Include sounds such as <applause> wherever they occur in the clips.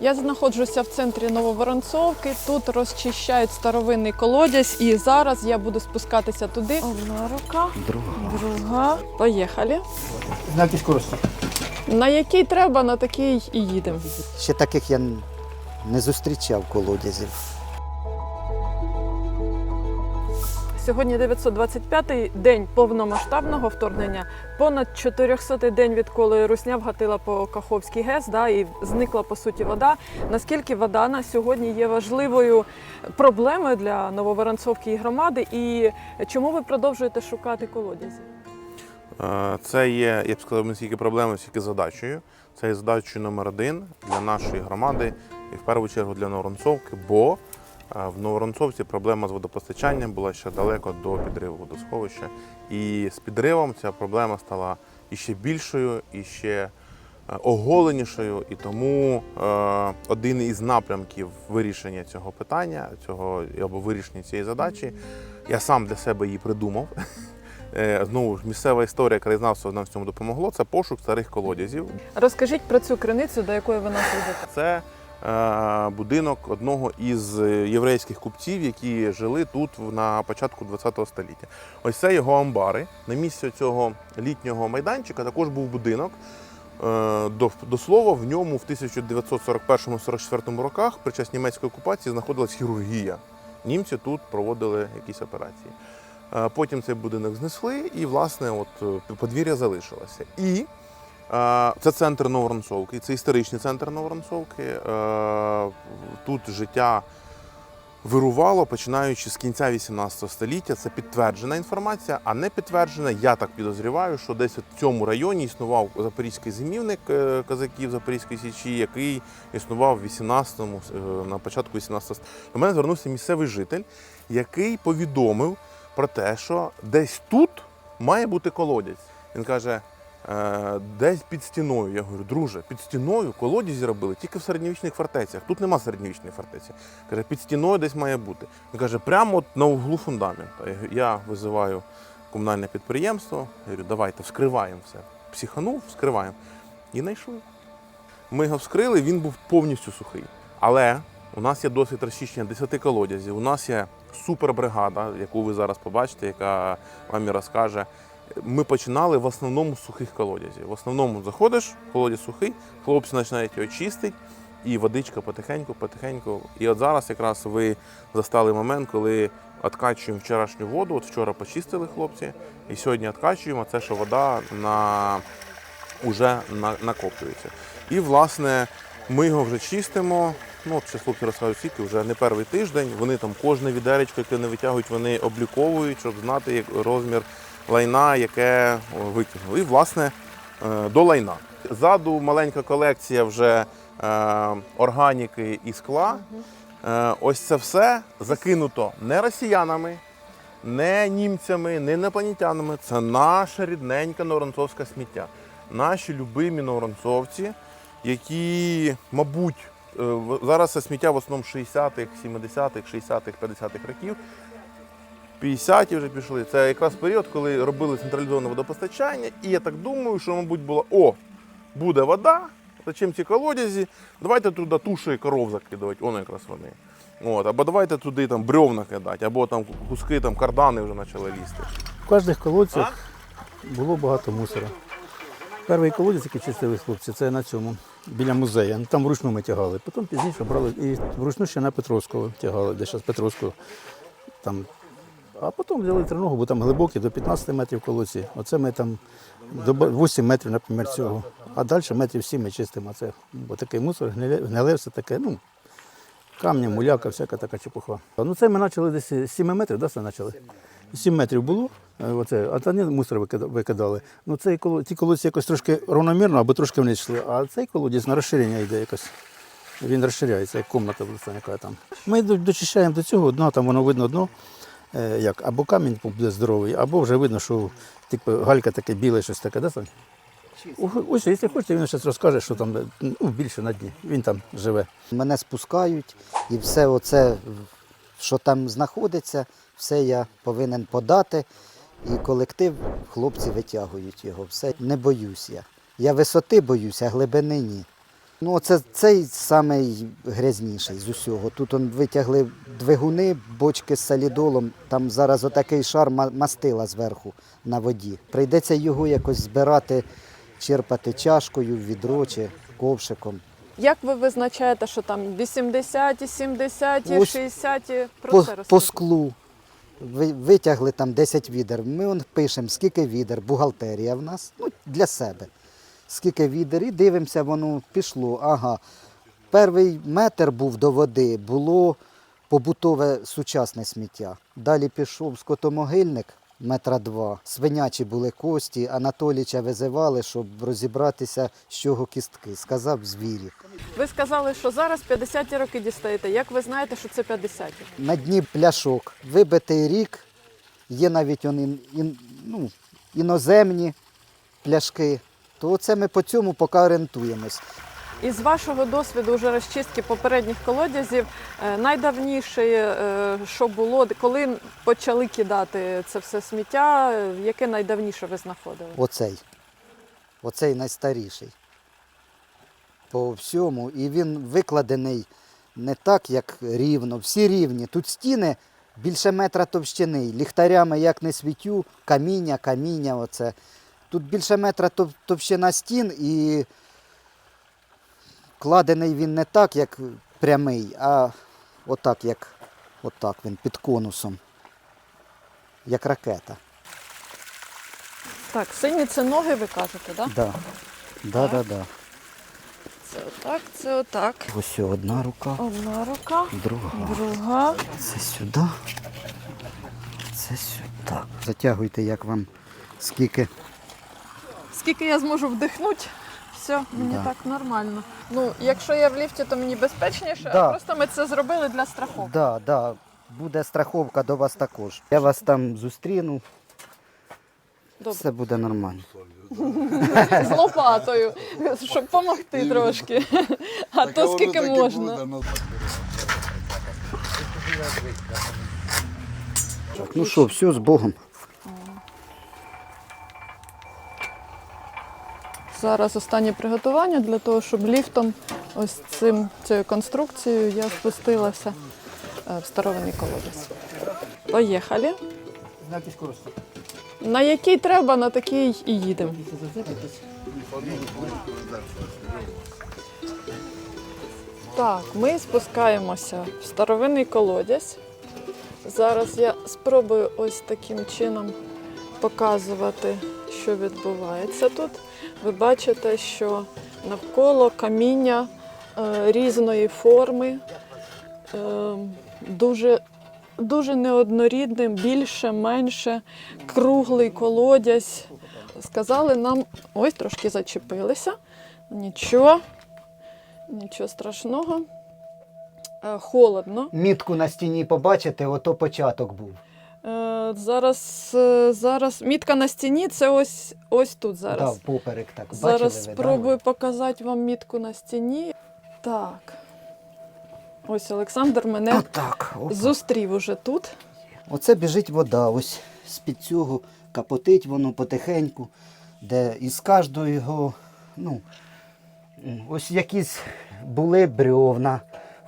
Я знаходжуся в центрі Нововоронцовки. Тут розчищають старовинний колодязь, і зараз я буду спускатися туди. Одна рука, Друга. друга. Поїхали. На скорості? На який треба, на такий і їдемо. Ще таких я не зустрічав колодязів. Сьогодні 925-й день повномасштабного вторгнення. Понад 400-й день, відколи Русня вгатила по Каховський ГЕС, да, і зникла по суті вода. Наскільки вода на сьогодні є важливою проблемою для Нововоронцовки і громади, і чому ви продовжуєте шукати колодязі? Е, Це є, я б сказав, не стільки проблемою, стільки задачею. Це є задачею номер один для нашої громади і в першу чергу для Новоронцовки, бо в Новоронцовці проблема з водопостачанням була ще далеко до підриву водосховища. І з підривом ця проблема стала іще більшою, і ще е, оголенішою. І тому е, один із напрямків вирішення цього питання, цього або вирішення цієї задачі, я сам для себе її придумав. <laughs> Е, Знову ж місцева історія, краєзнавство нам в цьому допомогло. Це пошук старих колодязів. Розкажіть про цю криницю, до якої ви нас ведете. Це будинок одного із е, єврейських купців, які жили тут на початку ХХ століття. Ось це його амбари. На місці цього літнього майданчика також був будинок. Е, До, до слова, в ньому в 1941-44 роках під час німецької окупації знаходилась хірургія. Німці тут проводили якісь операції. Е, Потім цей будинок знесли, і, власне, от е, подвір'я залишилося. І е, це центр Новоронцовки, це історичний центр Новоронцовки. Е, Тут життя вирувало, починаючи з кінця 18 століття. Це підтверджена інформація, а не підтверджена. Я так підозріваю, що десь в цьому районі існував запорізький зимівник е, козаків Запорізької січі, який існував в 18-му, е, на початку 18 століття. До мене звернувся місцевий житель, який повідомив про те, що десь тут має бути колодязь. Він каже, «Е, десь під стіною. Я говорю, друже, під стіною колодязі робили тільки в середньовічних фортецях. Тут нема середньовічної фортеці. Каже, під стіною десь має бути. Він каже, прямо от на углу фундамента. Я визиваю комунальне підприємство, я говорю, давайте вскриваємо все. Психанув, вскриваємо. І знайшли. Ми його вскрили, він був повністю сухий. Але у нас є досвід розчищення 10 колодязів. У нас є супербригада, яку ви зараз побачите, яка вам і розкаже. Ми починали в основному з сухих колодязів. В основному заходиш, колодязь сухий, хлопці починають його чистити, і водичка потихеньку, потихеньку. І от зараз якраз ви застали момент, коли відкачуємо вчорашню воду. От вчора почистили хлопці, і сьогодні відкачуємо. Це що вода на уже на- накоплюється. І власне ми його вже чистимо. Ну, ще хлопці розказують скільки, вже не перший тиждень. Вони там кожне відеречко, яке не витягують, вони обліковують, щоб знати як розмір лайна, яке о, витягнули. І власне е, до лайна. Ззаду маленька колекція вже е, органіки і скла. Е, ось це все закинуто не росіянами, не німцями, не інопланетянами. Це наша рідненька новоронцовське сміття. Наші любимі новоронцовці, які, мабуть, зараз це сміття в основному 60-х, 70-х, 60-х, 50-х років. 50-ті вже пішли. Це якраз період, коли робили централізоване водопостачання. І я так думаю, що, мабуть, було: о, буде вода, зачем ці колодязі? Давайте туди туші і коров закидувати, воно якраз вони. От, або давайте туди там бревна кидати, або там куски там кардани вже почали лізти. В кожних колодцях було багато мусора. Перший колодязь, який чистили хлопці, це на цьому, біля музею. Ну, Там вручну ми тягали. Потім пізніше брали і вручну ще на Петровського тягали, де зараз Петровського. Там. А потім взяли треногу, бо там глибокі, до 15 метрів колодці. Оце ми там до 8 метрів, наприклад, цього. А далі метрів 7 ми чистимо. Це такий мусор, гниле, все таке, ну, камня, муляка, всяка така чепуха. Ну це ми почали десь 7 метрів, да, це почали? 7 метрів було, е, оце, а тоді мусор викидали. Ну цей ті колодці якось трошки равномірно або трошки вниз йшли, а цей колодязь на розширення йде якось. Він розширяється, як комната яка там. Ми дочищаємо до цього дна, там воно видно дно, як або камінь буде здоровий, або вже видно, що типу, галька таке біле, щось таке, да, Сань? Ось, якщо хочете, він зараз розкаже, що там ну, більше на дні. Він там живе. Мене спускають, і все оце, що там знаходиться, все я повинен подати. І колектив, хлопці витягують його. Все не боюсь я. Я висоти боюся, а глибини ні. Ну, це цей самий грязніший з усього. Тут он витягли двигуни, бочки з солідолом. Там зараз отакий шар мастила зверху на воді. Прийдеться його якось збирати, черпати чашкою, відро чи ковшиком. Як ви визначаєте, що там 80, 70, Ось 60 про По, це по склу. Ви- Витягли там 10 відер. Ми он пишемо, скільки відер, бухгалтерія в нас ну, для себе. Скільки відер, і дивимося, воно пішло. Ага. Перший метр був до води, було побутове сучасне сміття. Далі пішов скотомогильник метра два. Свинячі були кості, Анатоліча визивали, щоб розібратися, з чого кістки. Сказав звірі. Ви сказали, що зараз 50-ті роки дістаєте. Як ви знаєте, що це 50-ті? на дні пляшок. Вибитий рік, є навіть он, ін, ін- ну, іноземні пляшки. То це ми по цьому поки орієнтуємось. Із вашого досвіду вже розчистки попередніх колодязів, е, найдавніше, е, що було, коли почали кидати це все сміття, яке найдавніше ви знаходили? Оцей. Оцей найстаріший. По всьому. І він викладений не так, як рівно. Всі рівні. Тут стіни більше метра товщини. Ліхтарями як не світю, каміння, каміння. Оце. Тут більше метра тов- товщина стін і кладений він не так, як прямий, а отак, як отак він під конусом. Як ракета. Так, сині це ноги, ви кажете, так? Да. Да, да, да. Це отак, це отак. Ось одна рука, Одна рука, друга. друга. Це сюди. Це сюди. Затягуйте, як вам скільки. Скільки я зможу вдихнути, все, мені Да. так нормально. Ну, якщо я в ліфті, то мені безпечніше, Да. а просто ми це зробили для страховки. Да, да, буде страховка до вас також. Я вас там зустріну, Добре. все буде нормально. З лопатою, щоб допомогти трошки. А то скільки можна. Так, ну що, все з Богом. Зараз останнє приготування для того, щоб ліфтом, ось цим цією конструкцією я спустилася е, в старовинний колодязь. Поїхали. На який треба, на такий і їдемо. Так, ми спускаємося в старовинний колодязь. Зараз я спробую ось таким чином показувати, що відбувається тут. Ви бачите, що навколо каміння е, різної форми, е, дуже, дуже неоднорідним, більше, менше, круглий колодязь. Сказали нам, ось трошки зачепилися. Нічого, нічого страшного. Е, Холодно. Мітку на стіні побачите, ото початок був. Е, Зараз, е, зараз мітка на стіні це ось, ось тут зараз. Да, поперек так. Зараз Бачили да? спробую показати вам мітку на стіні. Так. Ось Олександр мене Отак. От. зустрів уже тут. Оце біжить вода, ось з-під цього капотить воно потихеньку, де із кожного його, ну, ось якісь були брьовна,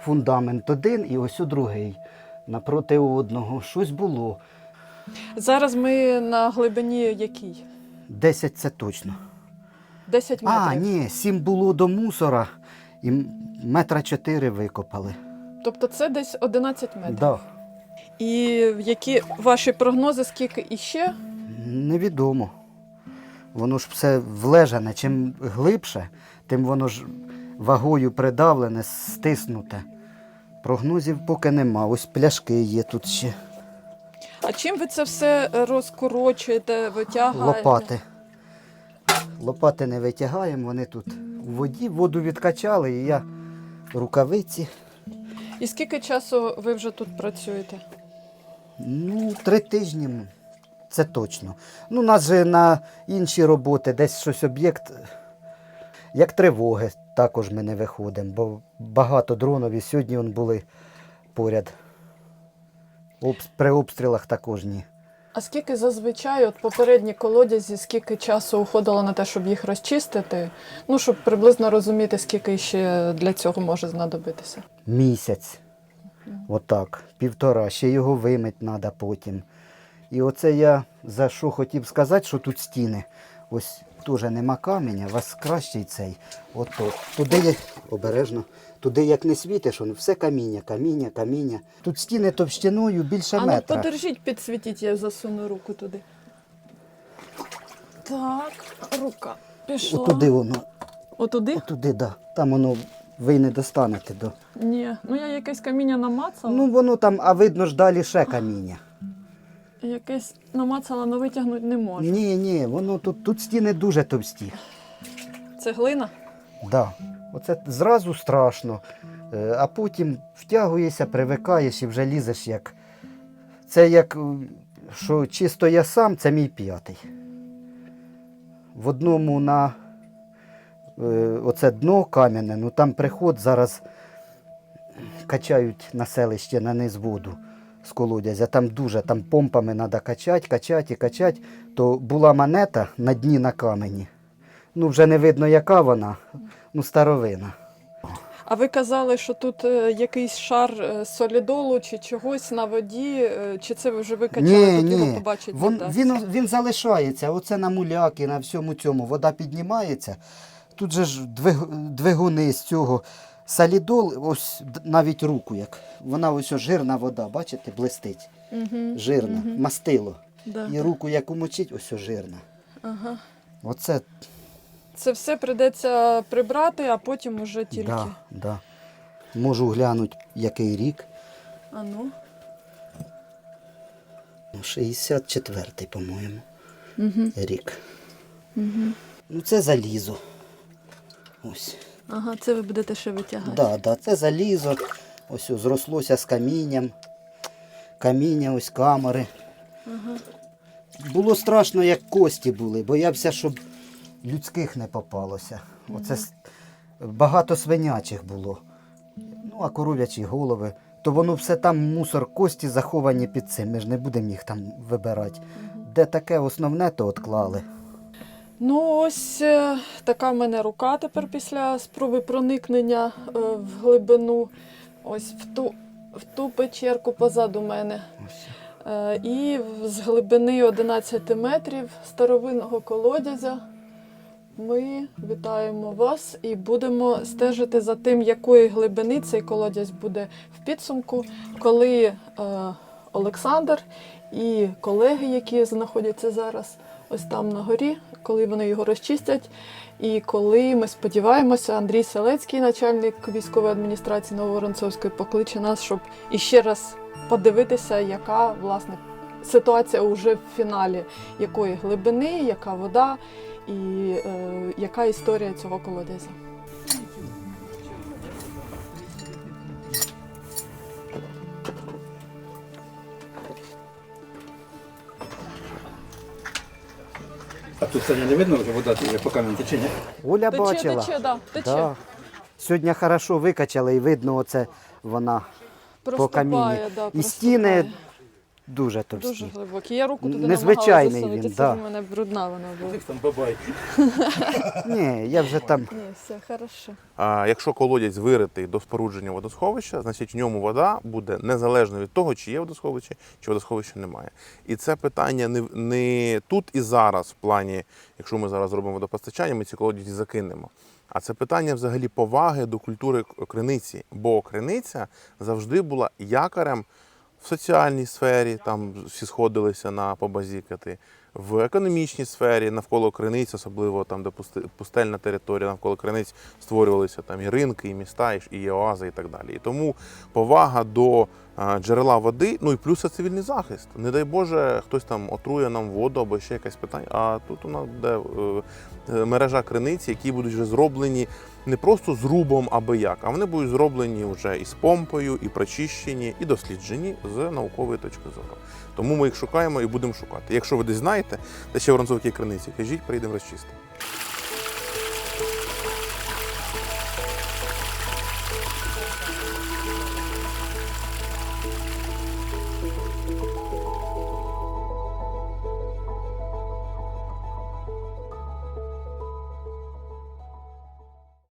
фундамент один і ось у другий. Напроти одного. Щось було. Зараз ми на глибині якій? 10 це точно. 10 метрів. А, ні, сім було до мусора і метра чотири викопали. Тобто це десь 11 метрів. Да. І які ваші прогнози, скільки іще? Невідомо. Воно ж все влежане. Чим глибше, тим воно ж вагою придавлене, стиснуте. Прогнозів поки нема. Ось пляшки є тут ще. А чим ви це все розкорочуєте, витягуєте? Лопати. Лопати не витягаємо, вони тут у воді, воду відкачали, і я рукавиці. І скільки часу ви вже тут працюєте? Ну, три тижні. Це точно. Ну, у нас же на інші роботи десь щось об'єкт, як тривоги, також ми не виходимо, бо багато дронів і сьогодні вони були поряд. При обстрілах також ні. А скільки зазвичай от попередні колодязі, скільки часу уходило на те, щоб їх розчистити? Ну, щоб приблизно розуміти, скільки ще для цього може знадобитися. Місяць. Отак, півтора. Ще його вимить треба потім. І оце я за що хотів сказати, що тут стіни. Ось теж нема каменя, у вас кращий цей. Ото. Туди обережно, туди як не світиш, воно все каміння, каміння, каміння. Тут стіни товщиною більше А ну подержіть, підсвітіть, я засуну руку туди. Так, рука пішла. Отуди воно, Отуди? отуди, да. Там воно ви не достанете до. Ні. Ну я якесь каміння намацала. Ну воно там, а видно ж далі ще каміння. Якесь намацала, але витягнути не можу. Ні, ні, воно тут, тут стіни дуже товсті. Це глина? Да. Оце зразу страшно, Е, а потім втягуєшся, привикаєш і вже лізеш як. Це як, е, що чисто я сам, це мій п'ятий. В одному на е, оце дно кам'яне, ну там приход зараз качають на селище на низ воду з колодязя. Там дуже, там помпами треба качати, качати і качати. То була монета на дні на камені. Ну, вже не видно, яка вона, ну старовина. А ви казали, що тут е, якийсь шар е, солідолу чи чогось на воді, е, чи це ви вже викачали, Ні, тут його ні. побачить Він, вода? він, він залишається. Оце на муляки, на всьому цьому. Вода піднімається. Тут же ж двигуни з цього. Салідол, ось навіть руку як. Вона ось жирна вода, бачите, блистить. Угу. Жирна, мастило. Да. І руку як умочить, ось жирна. Ага. Оце Це все прийдеться прибрати, а потім уже тільки. да, да. Можу глянути, який рік. А. Ну, 64-й, по-моєму, Угу. рік. Угу. Ну, це залізо. Ось. Ага, це ви будете ще витягати. Да, да, це залізо. Ось зрослося з камінням. Каміння, ось камери. Було страшно, як кості були, боявся, щоб людських не попалося. Оце с- багато свинячих було. Ну, а коров'ячі голови. То воно все там мусор, кості заховані під цим. Ми ж не будемо їх там вибирати. Де таке основне, то отклали. Ну, ось е, така в мене рука тепер після спроби проникнення е, в глибину. Ось в ту, в ту печерку позаду мене. Е, І з глибини 11 метрів старовинного колодязя ми вітаємо вас і будемо стежити за тим, якої глибини цей колодязь буде в підсумку, коли е, Олександр і колеги, які знаходяться зараз ось там на горі, коли вони його розчистять. І коли ми сподіваємося, Андрій Селецький, начальник військової адміністрації Новоронцовської, покличе нас, щоб іще раз подивитися, яка власне ситуація уже в фіналі, якої глибини, яка вода і е, яка історія цього колодязя. Тут це не видно, вже вода як по камінь тече, ні? Оля Тече, бачила. тече, да, тече. Да. Сьогодні хорошо викачали і видно, оце вона по Проступає, камінні. да, і стіни. Дуже товсті. Дуже глибокі. Я руку туди Незвичайний намагалася засунути, да. це ж в мене брудна вона була. Там бабай. <laughs> Ні, я вже там. Ні, все хорошо. А якщо колодязь виритий до спорудження водосховища, значить в ньому вода буде незалежно від того, чи є водосховище, чи водосховища немає. І це питання не, не тут і зараз, в плані, якщо ми зараз зробимо водопостачання, ми ці колодязі закинемо. А це питання взагалі поваги до культури криниці. Бо криниця завжди була якорем в соціальній сфері, там всі сходилися на побазікати, в економічній сфері навколо криниць, особливо там, де пустельна територія, навколо криниць створювалися там і ринки, і міста, і, оази, і так далі. І тому повага до джерела води, ну і плюс це цивільний захист. Не дай Боже, хтось там отрує нам воду або ще якесь питання. А тут у нас буде е, е, мережа криниць, які будуть вже зроблені не просто зрубом аби як, а вони будуть зроблені вже і з помпою, і прочищені, і досліджені з наукової точки зору. Тому ми їх шукаємо і будемо шукати. Якщо ви десь знаєте, де ще в криниці, кажіть, прийдемо розчистимо.